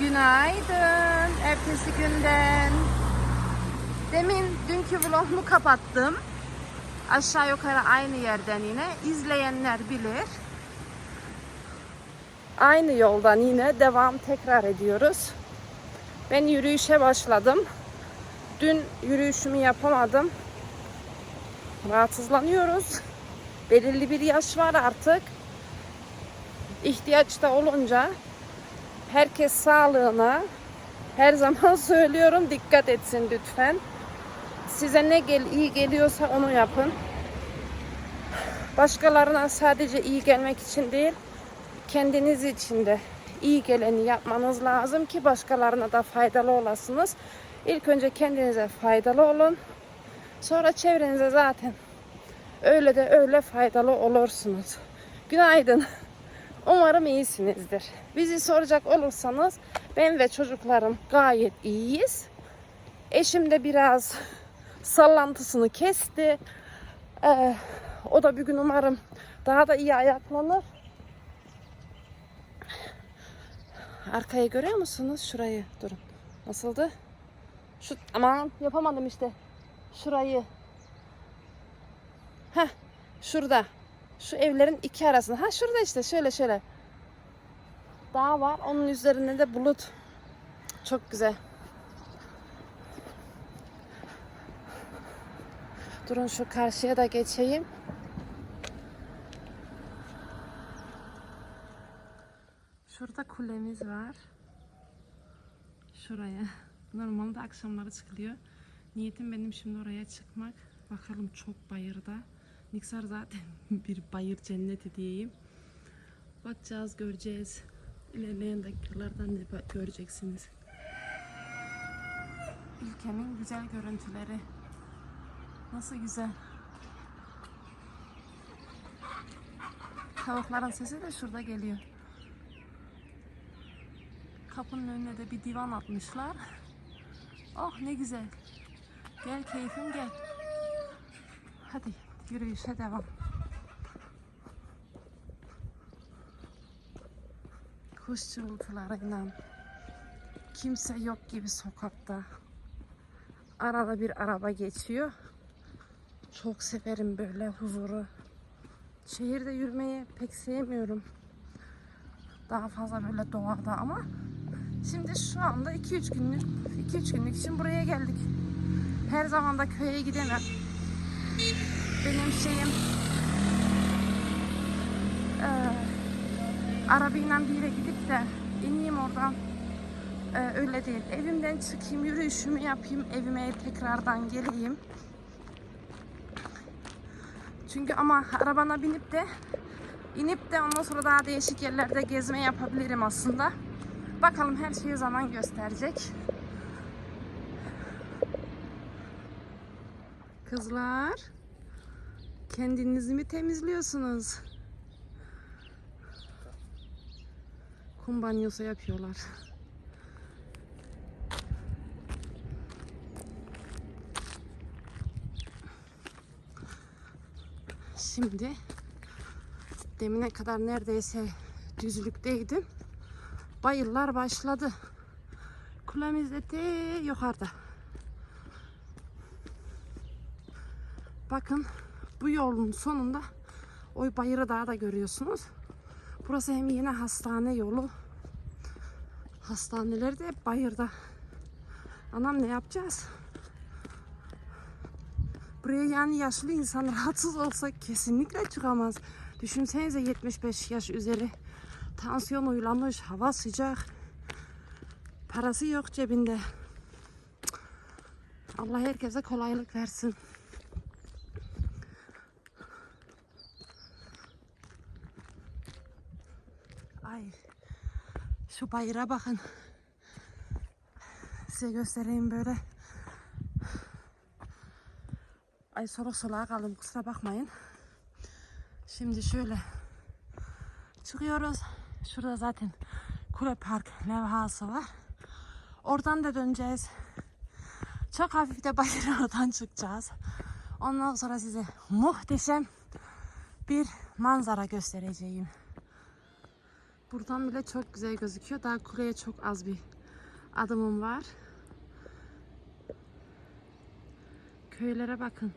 Günaydın. Ertesi günden. Demin dünkü vlogumu kapattım. Aşağı yukarı aynı yerden yine. İzleyenler bilir. Aynı yoldan yine devam tekrar ediyoruz. Ben yürüyüşe başladım. Dün yürüyüşümü yapamadım. Rahatsızlanıyoruz. Belirli bir yaş var artık. İhtiyaç da olunca herkes sağlığına her zaman söylüyorum dikkat etsin lütfen. Size ne gel iyi geliyorsa onu yapın. Başkalarına sadece iyi gelmek için değil, kendiniz için de iyi geleni yapmanız lazım ki başkalarına da faydalı olasınız. İlk önce kendinize faydalı olun. Sonra çevrenize zaten öyle de öyle faydalı olursunuz. Günaydın. Umarım iyisinizdir. Bizi soracak olursanız ben ve çocuklarım gayet iyiyiz. Eşim de biraz sallantısını kesti. Ee, o da bir gün umarım daha da iyi ayaklanır. Arkayı görüyor musunuz? Şurayı. Durun. Nasıldı? Şu aman yapamadım işte. Şurayı. Heh. Şurada. Şu evlerin iki arasında. Ha şurada işte şöyle şöyle. Dağ var. Onun üzerinde de bulut. Çok güzel. Durun şu karşıya da geçeyim. Şurada kulemiz var. Şuraya. Normalde akşamları çıkılıyor. Niyetim benim şimdi oraya çıkmak. Bakalım çok bayırda. Niksar zaten bir bayır cenneti diyeyim. Bakacağız, göreceğiz. İlerleyen dakikalardan ba- göreceksiniz. Ülkemin güzel görüntüleri. Nasıl güzel. Tavukların sesi de şurada geliyor. Kapının önüne de bir divan atmışlar. Oh ne güzel. Gel keyfim gel. Hadi yürüyüşe devam. Kuş cıvıltılarıyla kimse yok gibi sokakta. Arada bir araba geçiyor. Çok severim böyle huzuru. Şehirde yürümeyi pek sevmiyorum. Daha fazla böyle doğada ama şimdi şu anda 2-3 günlük 2-3 günlük için buraya geldik. Her zaman da köye gidemem. Benim şeyim eee arabayla bir yere gidip de ineyim oradan Eee, öyle değil. Evimden çıkayım, yürüyüşümü yapayım, evime tekrardan geleyim. Çünkü ama arabana binip de inip de ondan sonra daha değişik yerlerde gezme yapabilirim aslında. Bakalım her şeyi zaman gösterecek. Kızlar, kendinizi mi temizliyorsunuz? Kum banyosu yapıyorlar. Şimdi demine kadar neredeyse düzlükteydim. Bayırlar başladı. Kulemiz de yukarıda. Bakın bu yolun sonunda o bayırı daha da görüyorsunuz. Burası hem yine hastane yolu. Hastaneler de hep bayırda. Anam ne yapacağız? Buraya yani yaşlı insan rahatsız olsa kesinlikle çıkamaz. Düşünsenize 75 yaş üzeri. Tansiyon uylamış, hava sıcak. Parası yok cebinde. Allah herkese kolaylık versin. Şu bayıra bakın. Size göstereyim böyle. Ay soluk soluğa kaldım kusura bakmayın. Şimdi şöyle çıkıyoruz. Şurada zaten Kule Park levhası var. Oradan da döneceğiz. Çok hafif de bayır çıkacağız. Ondan sonra size muhteşem bir manzara göstereceğim. Buradan bile çok güzel gözüküyor. Daha kuleye çok az bir adımım var. Köylere bakın.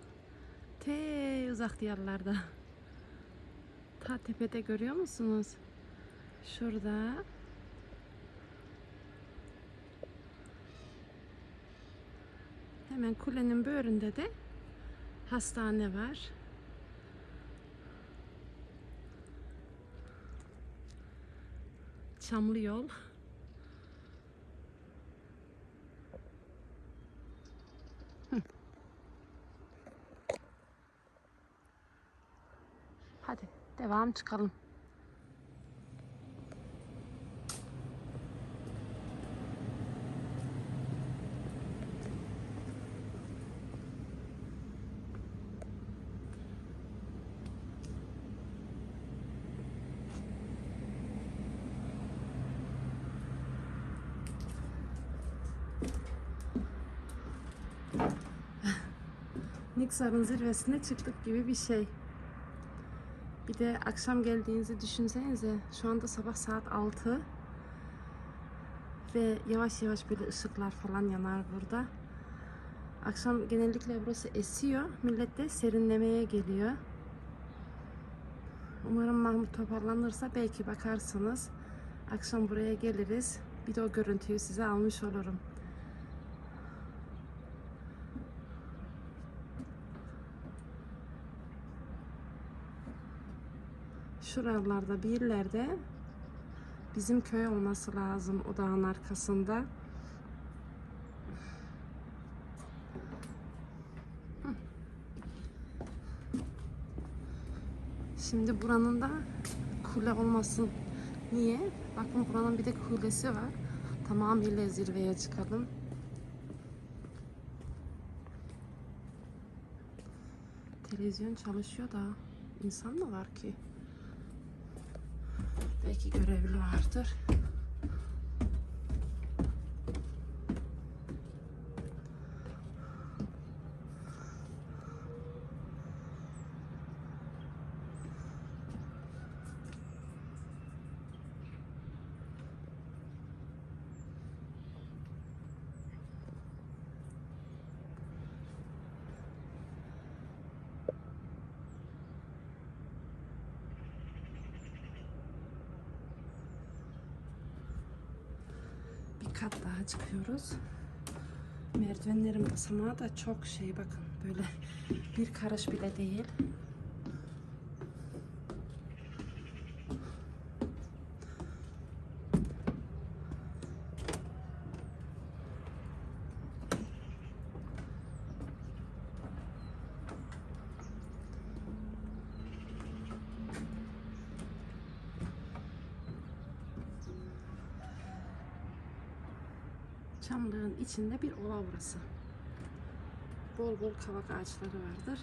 Te uzak diyarlarda. Ta tepede görüyor musunuz? Şurada. Hemen kulenin böğründe de hastane var. Çamlı yol. Hadi devam çıkalım. Niksar'ın zirvesine çıktık gibi bir şey. Bir de akşam geldiğinizi düşünsenize. Şu anda sabah saat 6. Ve yavaş yavaş böyle ışıklar falan yanar burada. Akşam genellikle burası esiyor. Millet de serinlemeye geliyor. Umarım Mahmut toparlanırsa belki bakarsınız. Akşam buraya geliriz. Bir de o görüntüyü size almış olurum. Şuralarda bir yerlerde bizim köy olması lazım o dağın arkasında. Şimdi buranın da kule olmasın. Niye? Bakın buranın bir de kulesi var. Tamamıyla zirveye çıkalım. Televizyon çalışıyor da insan mı var ki? Belki görevli vardır. Kat daha çıkıyoruz. Merdivenlerin basamağı da çok şey bakın böyle bir karış bile değil. Çamlığın içinde bir ova burası. Bol bol kavak ağaçları vardır.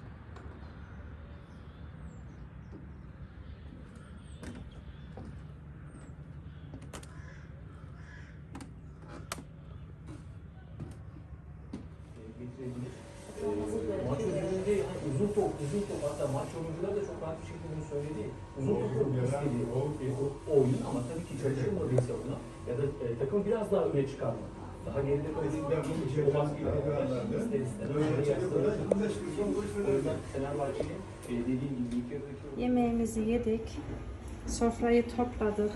maç öncülüğünde yani uzun top, uzun top hatta maç oyuncuları da çok rahat bir şekilde bunu söyledi. Uzun top çok istedi o oyun ama tabii ki çalışılmadıysa buna ya da e, takım biraz daha öne çıkarmak. Daha geride kalacak bir şey olan bir ister istemez. O yüzden Fenerbahçe'nin e, dediğim gibi ilk yarıdaki Yemeğimizi yedik. Sofrayı topladık.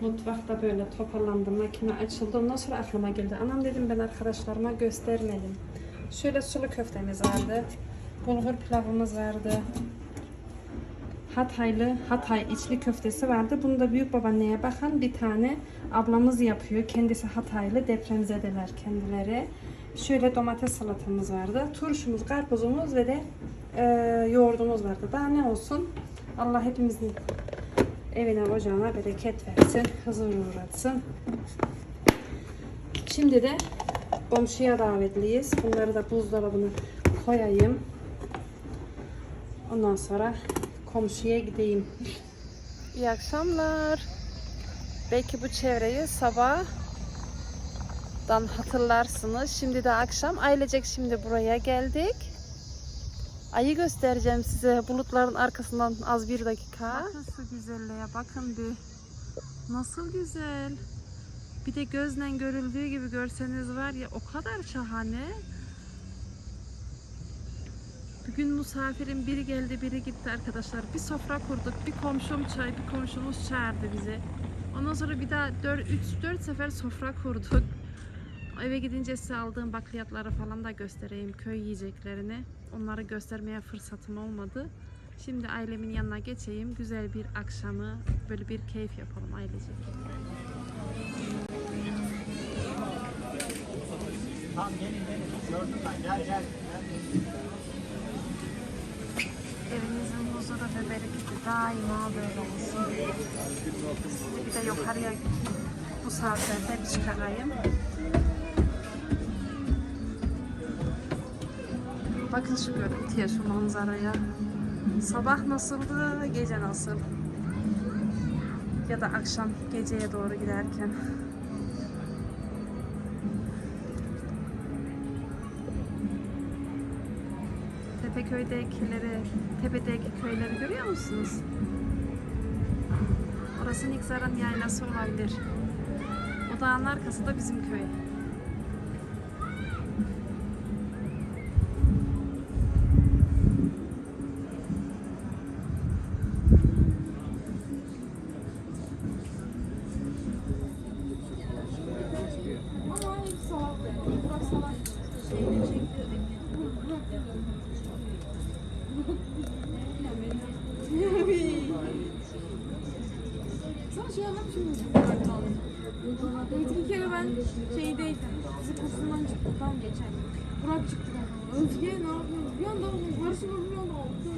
Mutfakta böyle toparlandı. Makine açıldı. Ondan sonra aklıma geldi. Anam dedim ben arkadaşlarıma göstermedim. Şöyle sulu köftemiz vardı. Bulgur pilavımız vardı. Hataylı, Hatay içli köftesi vardı. Bunu da büyük babaanneye bakan bir tane ablamız yapıyor. Kendisi Hataylı, depremzedeler kendileri. Şöyle domates salatamız vardı. Turşumuz, karpuzumuz ve de e, yoğurdumuz vardı. Daha ne olsun? Allah hepimizin evine, ocağına bereket versin, huzur uğratsın. Şimdi de komşuya davetliyiz. Bunları da buzdolabına koyayım. Ondan sonra komşuya gideyim. İyi akşamlar. Belki bu çevreyi sabahdan hatırlarsınız. Şimdi de akşam ailecek şimdi buraya geldik. Ayı göstereceğim size bulutların arkasından az bir dakika. Bakın şu güzelliğe bakın bir. Nasıl güzel. Bir de gözle görüldüğü gibi görseniz var ya o kadar şahane. Bugün misafirin biri geldi biri gitti arkadaşlar. Bir sofra kurduk. Bir komşum çay, bir komşumuz çağırdı bizi. Ondan sonra bir daha 3-4 sefer sofra kurduk. Eve gidince size aldığım bakliyatları falan da göstereyim. Köy yiyeceklerini. Onları göstermeye fırsatım olmadı. Şimdi ailemin yanına geçeyim. Güzel bir akşamı böyle bir keyif yapalım ailecek. Tamam gelin gelin. Gördüm ben. Gel gel. Evinizin huzuru ve bereketi daima böyle olsun. Bir de yukarıya bu saatlerde bir çıkarayım. Bakın şu görüntüye, şu manzaraya. Sabah nasıldı, gece nasıl? Ya da akşam geceye doğru giderken. Tepeköy'dekileri, tepedeki köyleri görüyor musunuz? Orası Nikzar'ın yaylası olabilir. O dağın arkası da bizim köy. Şeydeydim. Bizi kursundan çıktık tam geçen. Burak çıktı. Özge ne yapıyorsun? Bir anda karşıma bir anda oldu.